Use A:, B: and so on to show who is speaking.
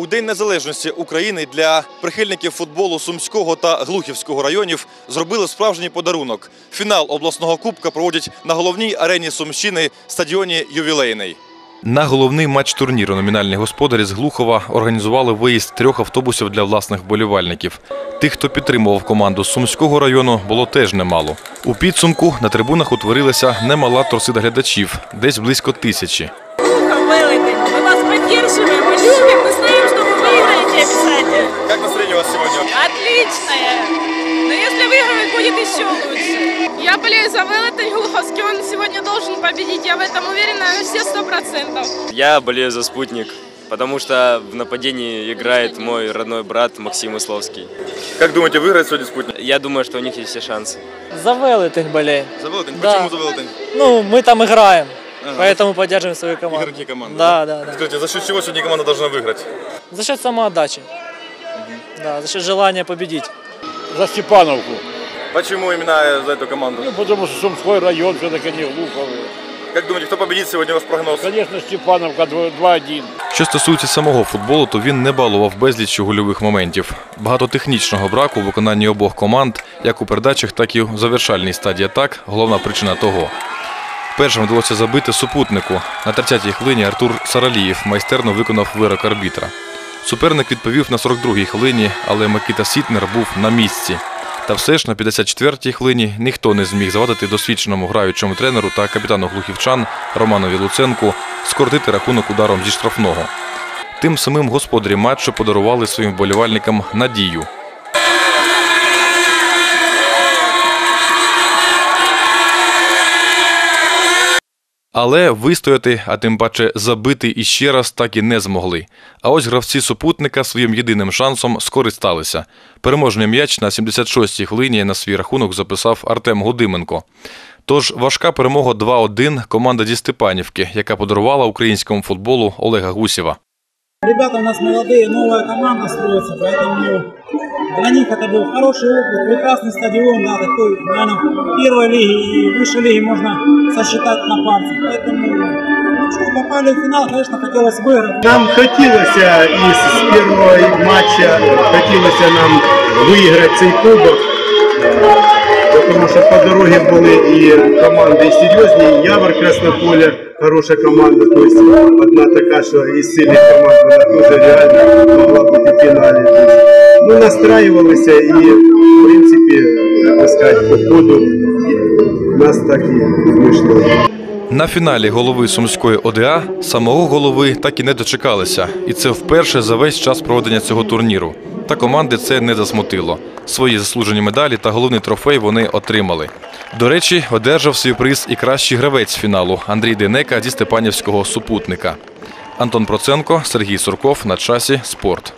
A: У День Незалежності України для прихильників футболу Сумського та Глухівського районів зробили справжній подарунок. Фінал обласного кубка проводять на головній арені Сумщини стадіоні Ювілейний. На головний матч турніру номінальні господарі з Глухова організували виїзд трьох автобусів для власних вболівальників. Тих, хто підтримував команду з Сумського району, було теж немало. У підсумку на трибунах утворилася немала торсида глядачів, десь близько тисячі.
B: Мы вас поддерживаем, мы любим, обязательно.
A: Як настроєння у вас сьогодні?
B: Отличное. Но если выигрывать, будет еще лучше. Я болею за Велетень Глуховский, он сегодня должен победить. Я в этом уверена на все сто процентов.
C: Я болею за «Спутник», потому что в нападении играет мой родной брат Максим Условский.
A: Як думаєте, виграє сьогодні спутник?
C: Я думаю, что у них есть все шансы.
D: За Велетень болеем.
A: За Велетень?
D: Да.
A: Чому за Велетень?
D: Ну, мы там играем,
A: Ага.
D: поэтому поддерживаем свою команду.
A: Игроки команды,
D: Да, да, да.
A: Скажите, за счет чего сегодня команда должна выиграть?
D: За счет самоотдачи. Да, за счет желания победить.
E: За Степановку.
A: Почему именно за эту команду?
E: Ну, потому что Сумской район все-таки не Глуховый.
A: Как думаете, кто победит сегодня? У вас прогноз?
E: Конечно, Степановка 2-1.
A: Що стосується самого футболу, то він не балував безліч гольових моментів. Багато технічного браку у виконанні обох команд, як у передачах, так і у завершальній стадії атак, головна причина того. Першим вдалося забити супутнику. На 30-й хвилині Артур Саралієв майстерно виконав вирок арбітра. Суперник відповів на 42-й хвилині, але Микита Сітнер був на місці. Та все ж на 54-й хвилині ніхто не зміг завадити досвідченому граючому тренеру та капітану глухівчан Романові Луценку скоротити рахунок ударом зі штрафного. Тим самим господарі матчу подарували своїм вболівальникам надію. Але вистояти, а тим паче забити іще раз так і не змогли. А ось гравці супутника своїм єдиним шансом скористалися. Переможний м'яч на 76-й хвилині на свій рахунок записав Артем Гудименко. Тож важка перемога 2-1 команда зі Степанівки, яка подарувала українському футболу Олега Гусєва.
F: Ребята у нас молодые, новая команда строится, поэтому для них это был хороший опыт, прекрасный стадион, да, такой, наверное, первой лиги и выше лиги можно сосчитать на пальцах. Поэтому, ну что, попали в финал, конечно, хотелось выиграть.
G: Нам хотілося із з першого матча хотілося нам виграти цей кубок, тому що по дорозі були і команди і серйозні, і Явор Краснополя, хороша команда, тобто одна така, що із сильних команд вона теж реально могла бути в фіналі. Тобто, ну, настраювалися і, в принципі, би сказати, по нас так і вийшло.
A: На фіналі голови Сумської ОДА самого голови так і не дочекалися, і це вперше за весь час проведення цього турніру. Та команди це не засмутило. Свої заслужені медалі та головний трофей вони отримали. До речі, одержав свій приз і кращий гравець фіналу Андрій Денека зі Степанівського супутника. Антон Проценко, Сергій Сурков на часі спорт.